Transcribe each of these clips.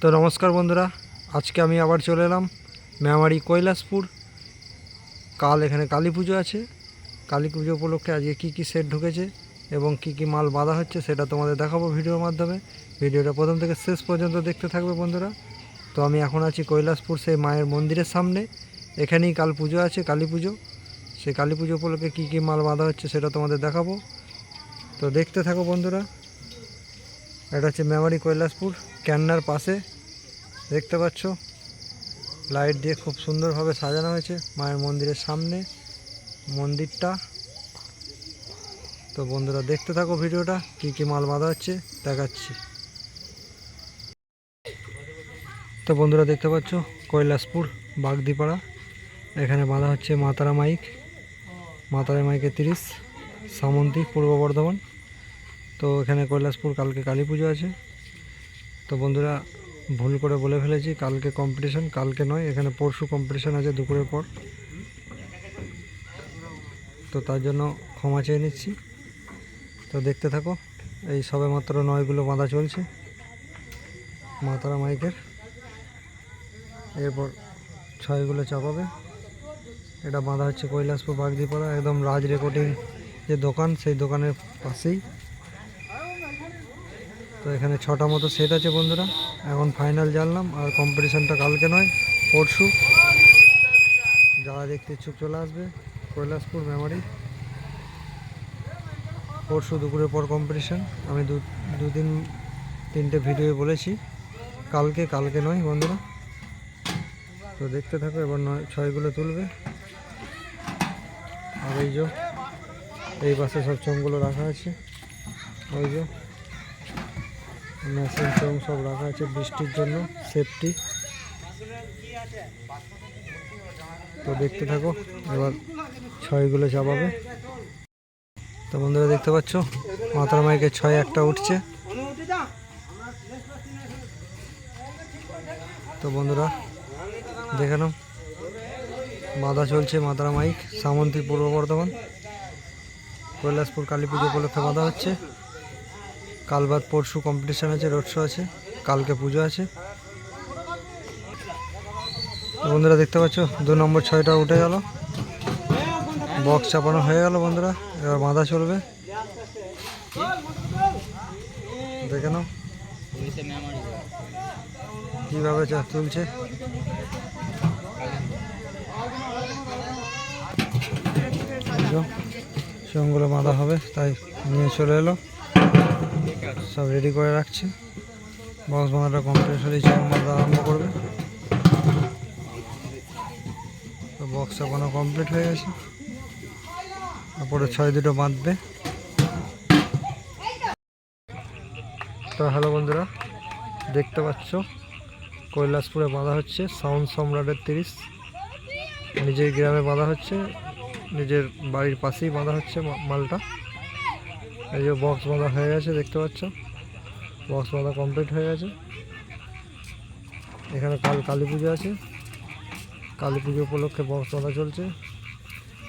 তো নমস্কার বন্ধুরা, আজকে আমি আবার চলে এলাম মেমারি কৈলাসপুর। কাল এখানে কালী পুজো আছে। কালী পুজো উপলক্ষে আজকে কী কী সেট ঢুকেছে এবং কী কী মাল বাঁধা হচ্ছে সেটা তোমাদের দেখাবো ভিডিওর মাধ্যমে। ভিডিওটা প্রথম থেকে শেষ পর্যন্ত দেখতে থাকবে বন্ধুরা। তো আমি এখন আছি কৈলাসপুর সেই মায়ের মন্দিরের সামনে। এখানেই কাল পুজো আছে, কালী পুজো। সেই কালী পুজো উপলক্ষে কী কী মাল বাঁধা হচ্ছে সেটা তোমাদের দেখাবো। তো দেখতে থাকো বন্ধুরা। এটা হচ্ছে মেমারি কৈলাসপুর, ক্যান্নার পাশে। দেখতে পাচ্ছ? লাইট দিয়ে খুব সুন্দরভাবে সাজানো হয়েছে মায়ের মন্দিরের সামনে, মন্দিরটা। তো বন্ধুরা, দেখতে থাকো ভিডিওটা, কি কি মাল বাঁধা হচ্ছে, দেখাচ্ছি। তো বন্ধুরা, দেখতে পাচ্ছ? কৈলাসপুর, বাগদিপাড়া। এখানে বাঁধা হচ্ছে মাতারা মাইক, মাতারা মাইকে তিরিশ সামন্তী পূর্ব বর্ধমান। তো এখানে কৈলাসপুর, কালকে কালী পুজো আছে। তো বন্ধুরা, ভুল করে বলে ফেলেছি, কালকে কম্পিটিশন কালকে নয়, এখানে পরশু কম্পিটিশন আছে দুপুরের পর। তো তার জন্য ক্ষমা চেয়ে নিচ্ছি। তো দেখতে থাকো, এই সবে মাত্র নয়গুলো বাঁধা চলছে, মাতারা মাইকের। এরপর ছয়গুলো চাপাবে। এটা বাঁধা হচ্ছে কৈলাসপুর বাগদিপাড়া, একদম রাজ রেকর্ডিং যে দোকান, সেই দোকানের পাশেই। তো এখানে ছটা মতো সেট আছে বন্ধুরা। এখন ফাইনাল জানলাম, আর কম্পিটিশানটা কালকে নয়, পরশু। যারা দেখতে ইচ্ছুক চলে আসবে, কৈলাসপুর মেমারি পরশু দুপুরের পর কম্পিটিশান আমি দু, দুদিন, তিনটে ভিডিও বলেছি। কালকে কালকে নয় বন্ধুরা। তো দেখতে থাকো, এবার নয়, ছয়গুলো তুলবে। আর এই যে, এই পাশে সব চোঙগুলো রাখা আছে। ওই যে। মেশিন চোং সব রাখা আছে বৃষ্টির জন্য সেফটি তো দেখতে থাকো, এবার ছয়গুলো চাপাবে। তো বন্ধুরা দেখতে পাচ্ছ, মাথার মাইকে ছয় একটা উঠছে। তো বন্ধুরা, দেখে নাও। বাঁধা চলছে মাতারা মাইক সামন্তী পূর্ব বর্ধমান, কৈলাসপুর কালী পুজো উপলক্ষে বাঁধা হচ্ছে। কাল বাদ পরশু কম্পিটিশান আছে রোড শো আছে, কালকে পুজো আছে। বন্ধুরা দেখতে পাচ্ছ, দু নম্বর ছয়টা উঠে গেল। বক্স চাপানো হয়ে গেল বন্ধুরা, এবার বাঁধা চলবে। দেখে নাও। কীভাবে তুলছে। সঙ্গুলো বাঁধা হবে, তাই নিয়ে চলে এলো। সব রেডি করে রাখছে। বক্স বাঁধাটা কমপ্লিট হলেই চাং বাঁধা আরম্ভ করবে। তো বক্স চাপানো কমপ্লিট হয়ে গেছে। তারপরে ছয় দুটো বাঁধবে। তো হ্যালো বন্ধুরা, দেখতে পাচ্ছ, কৈলাসপুরে বাঁধা হচ্ছে, সাউন্ড সম্রাটের তিরিশ। নিজের গ্রামে বাঁধা হচ্ছে, নিজের বাড়ির পাশেই বাঁধা হচ্ছে মালটা। এই যে বক্স বাঁধা হয়ে গেছে, দেখতে পাচ্ছ? বক্স বাঁধা কমপ্লিট হয়ে গেছে। এখানে কাল কালী পুজো আছে। কালী পুজো উপলক্ষে বক্স বাঁধা চলছে।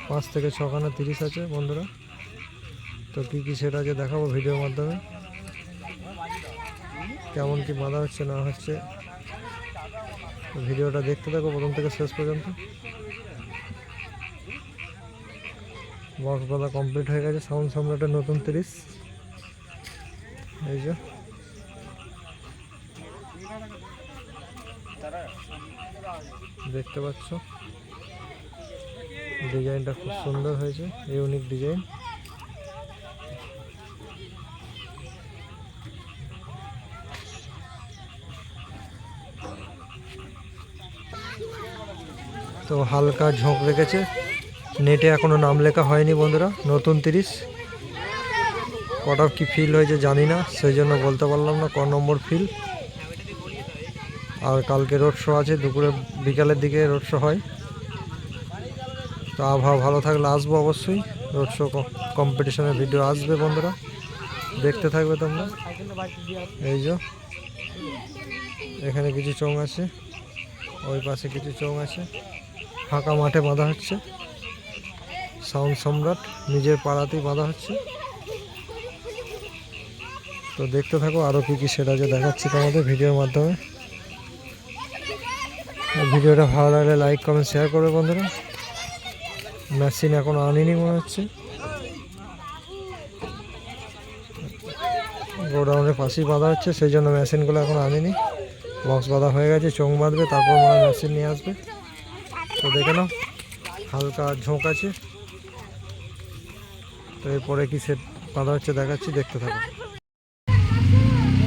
পাঁচ থেকে ছখানা তিরিশ আছে, বন্ধুরা। তো কী কী সেটা আছে দেখাবো ভিডিওর মাধ্যমে। কেমন কি বাঁধা হচ্ছে, না হচ্ছে, ভিডিওটা দেখতে থাকো প্রথম থেকে শেষ পর্যন্ত। বক্স বাঁধা কমপ্লিট হয়ে গেছে, সাউন্ড সম্রাটের নতুন তিরিশ। এই যে। দেখতে পাচ্ছ? ডিজাইনটা খুব সুন্দর হয়েছে, ইউনিক ডিজাইন। তো হালকা ঝোঁক রেখেছে নেটে এখনও নাম লেখা হয়নি বন্ধুরা, নতুন তিরিশ। কটা কি ফিল হয়েছে জানি না, সেই জন্য বলতে পারলাম না ক নম্বর ফিল আর কালকে রোড শো আছে, দুপুরে বিকালের দিকে রোড শো হয়। তো আবহাওয়া ভালো থাকলে আসব অবশ্যই রোড শো কম্পিটিশনের ভিডিও আসবে বন্ধুরা। দেখতে থাকবে তোমরা। এই যে, এখানে কিছু চোং আছে, ওই পাশে কিছু চোং আছে। ফাঁকা মাঠে বাঁধা হচ্ছে। সাউন্ড সম্রাট নিজের পাড়াতেই বাঁধা হচ্ছে। তো দেখতে থাকো আরও কী কী সেটা যে দেখাচ্ছি তোমাদের ভিডিওর মাধ্যমে। ভিডিওটা ভালো লাগলে লাইক কমেন্ট শেয়ার করবে বন্ধুরা। মেশিন এখনও আনিনি মনে হচ্ছে। গোডাউনের পাশেই বাঁধা হচ্ছে, সেই জন্য মেশিনগুলো এখন আনিনি। বক্স বাঁধা হয়ে গেছে চোখ বাঁধবে, তারপর মনে মেশিন নিয়ে আসবে। তো দেখে নাও, হালকা ঝোঁক আছে। তো এরপরে কি সেট বাঁধা হচ্ছে দেখাচ্ছি, দেখতে থাকো।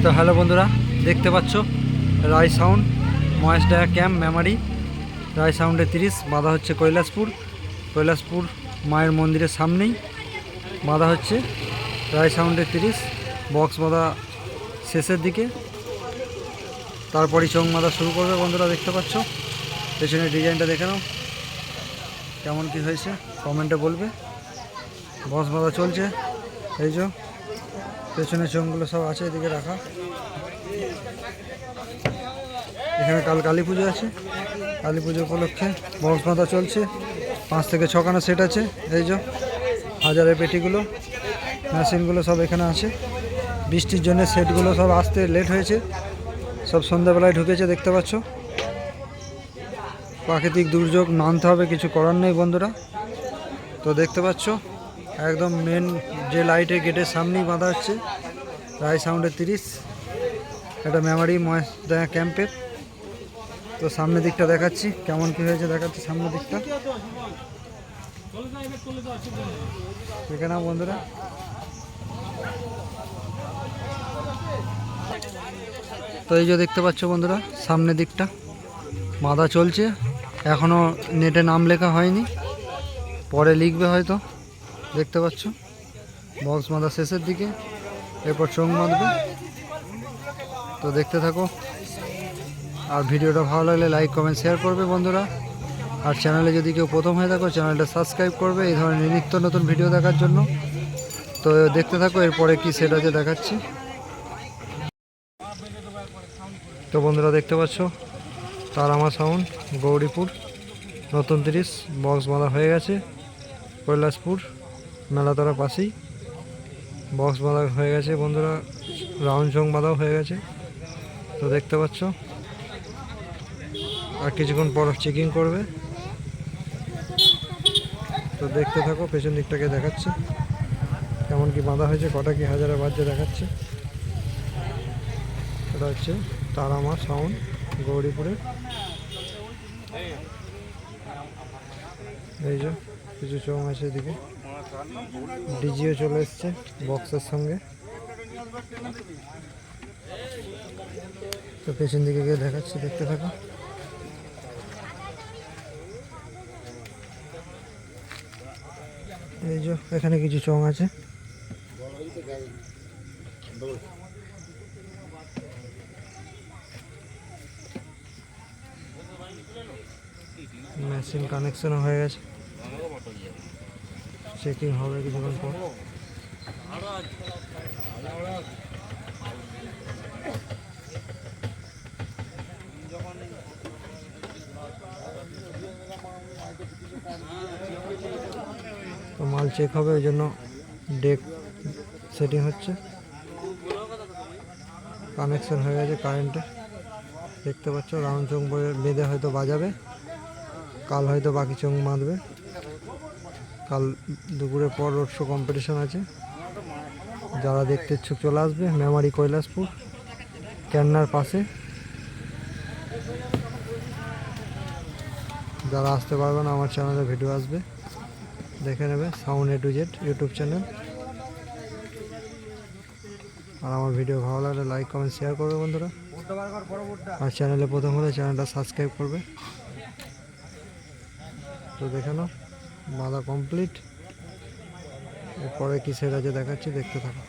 তো হ্যালো বন্ধুরা, দেখতে পাচ্ছ? রায় সাউন্ড মহেশডায়া ক্যাম্প মেমারি। রায় সাউন্ডে তিরিশ, বাঁধা হচ্ছে কৈলাসপুর। কৈলাসপুর মায়ের মন্দিরের সামনেই বাঁধা হচ্ছে। রায় সাউন্ডে তিরিশ, বক্স বাঁধা শেষের দিকে। তারপরই চোখ বাঁধা শুরু করবে বন্ধুরা, দেখতে পাচ্ছ? পেছনের ডিজাইনটা দেখে নাও। কেমন কি হয়েছে, কমেন্টে বলবে। বক্স বাঁধা চলছে, এই যে পেছনের চোখগুলো সব আছে, এদিকে রাখা। এখানে কাল কালী পুজো আছে, কালী পুজো উপলক্ষে বক্স বাঁধা চলছে। পাঁচ থেকে ছখানা সেট আছে, এই যে হাজারের পেটিগুলো, মেশিনগুলো সব এখানে আছে। বৃষ্টির জন্য সেটগুলো সব আসতে লেট হয়েছে, সব সন্ধ্যাবেলায় ঢুকেছে, দেখতে পাচ্ছ। প্রাকৃতিক দুর্যোগ মানতে হবে, কিছু করার নেই বন্ধুরা। তো দেখতে পাচ্ছ একদম মেন যে লাইটের গেটের সামনেই বাঁধা হচ্ছে, রায় সাউন্ডের তিরিশ। এটা মেমারি মহেশদয়া ক্যাম্পের তো সামনের দিকটা দেখাচ্ছি, কেমন কি হয়েছে দেখাচ্ছি সামনের দিকটা। দেখে নাও বন্ধুরা। তো এই যে দেখতে পাচ্ছ বন্ধুরা সামনের দিকটা। বাঁধা চলছে এখনও নেটে নাম লেখা হয়নি। পরে লিখবে হয়তো। দেখতে পাচ্ছ? বক্স বাঁধা শেষের দিকে। এরপর চোখ বাঁধবে। তো দেখতে থাকো। আর ভিডিওটা ভালো লাগলে লাইক, কমেন্ট, শেয়ার করবে বন্ধুরা। আর চ্যানেলে যদি কেউ প্রথম হয়ে থাকো, চ্যানেলটা সাবস্ক্রাইব করবে এই ধরনের নিত্য নতুন ভিডিও দেখার জন্য। তো দেখতে থাকো, এরপরে কি সেট আছে দেখাচ্ছি। তো বন্ধুরা দেখতে পাচ্ছ, তারামা সাউন্ড গৌরীপুর। নতুন তিরিশ বক্স বাঁধা হয়ে গেছে, কৈলাসপুর। মেলাতলা পাশেই। বক্স বাঁধা হয়ে গেছে বন্ধুরা। রাউন্ড চং বাঁধাও হয়ে গেছে। তো দেখতে পাচ্ছ। আর কিছুক্ষণ পর চেকিং করবে। তো দেখতে থাকো, পেছন দিকটাকে দেখাচ্ছে। কেমন কি বাঁধা হয়েছে, কটা কি হাজারে বাজছে দেখাচ্ছে। এটা হচ্ছে তারামা সাউন্ড গৌরীপুরের। এই যে, কিছু চোখ আছে এদিকে। ডিজিও চলে এসছে বক্সের সঙ্গে। তো পেছন দিকে গিয়ে দেখাচ্ছি, দেখতে থাকো। এই যে, এখানে কিছু চং আছে। মেশিন কানেকশন হয়ে গেছে। চেকিং হবে কিছুক্ষণ পর। তো মাল চেক হবে, ওই জন্য ডেক সেটিং হচ্ছে। কানেকশন হয়ে গেছে কারেন্টে দেখতে পাচ্ছ রাউন্ড চোখ বেঁধে হয়তো বাজাবে, কাল হয়তো বাকি চোখ বাঁধবে। কাল দুপুরের পর রোড শো কম্পিটিশন আছে। যারা দেখতে ইচ্ছুক চলে আসবে মেমারি কৈলাসপুর ক্যান্নার পাশে। যারা আসতে পারবে না, আমার চ্যানেলে ভিডিও আসবে। দেখে নেবে sound A to Z YouTube channel আর আমার ভিডিও ভালো লাগলে লাইক কমেন্ট শেয়ার করবে বন্ধুরা। আর চ্যানেলে প্রথম হলে চ্যানেলটা সাবস্ক্রাইব করবে। তো দেখে নাও। বাঁধা কমপ্লিট এরপরে কিসের আছে দেখাচ্ছি দেখতে থাকো।